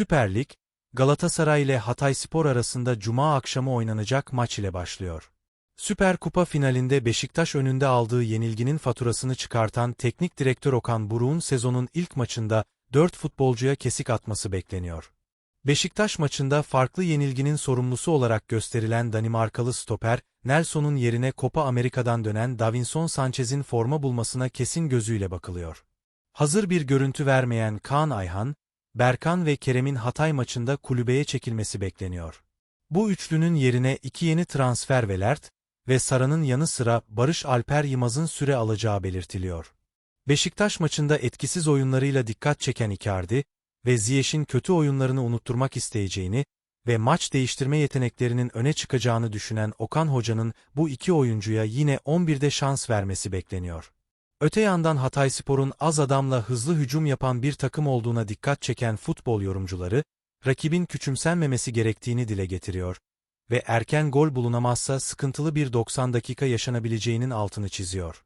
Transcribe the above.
Süper Lig, Galatasaray ile Hatayspor arasında cuma akşamı oynanacak maç ile başlıyor. Süper Kupa finalinde Beşiktaş önünde aldığı yenilginin faturasını çıkartan teknik direktör Okan Buruk'un sezonun ilk maçında 4 futbolcuya kesik atması bekleniyor. Beşiktaş maçında farklı yenilginin sorumlusu olarak gösterilen Danimarkalı stoper, Nelson'un yerine Copa Amerika'dan dönen Davinson Sanchez'in forma bulmasına kesin gözüyle bakılıyor. Hazır bir görüntü vermeyen Kaan Ayhan, Berkan ve Kerem'in Hatay maçında kulübeye çekilmesi bekleniyor. Bu üçlünün yerine iki yeni transfer Velert ve Sara'nın yanı sıra Barış Alper Yılmaz'ın süre alacağı belirtiliyor. Beşiktaş maçında etkisiz oyunlarıyla dikkat çeken Icardi ve Ziyech'in kötü oyunlarını unutturmak isteyeceğini ve maç değiştirme yeteneklerinin öne çıkacağını düşünen Okan Hoca'nın bu iki oyuncuya yine 11'de şans vermesi bekleniyor. Öte yandan Hatayspor'un az adamla hızlı hücum yapan bir takım olduğuna dikkat çeken futbol yorumcuları, rakibin küçümsenmemesi gerektiğini dile getiriyor ve erken gol bulunamazsa sıkıntılı bir 90 dakika yaşanabileceğinin altını çiziyor.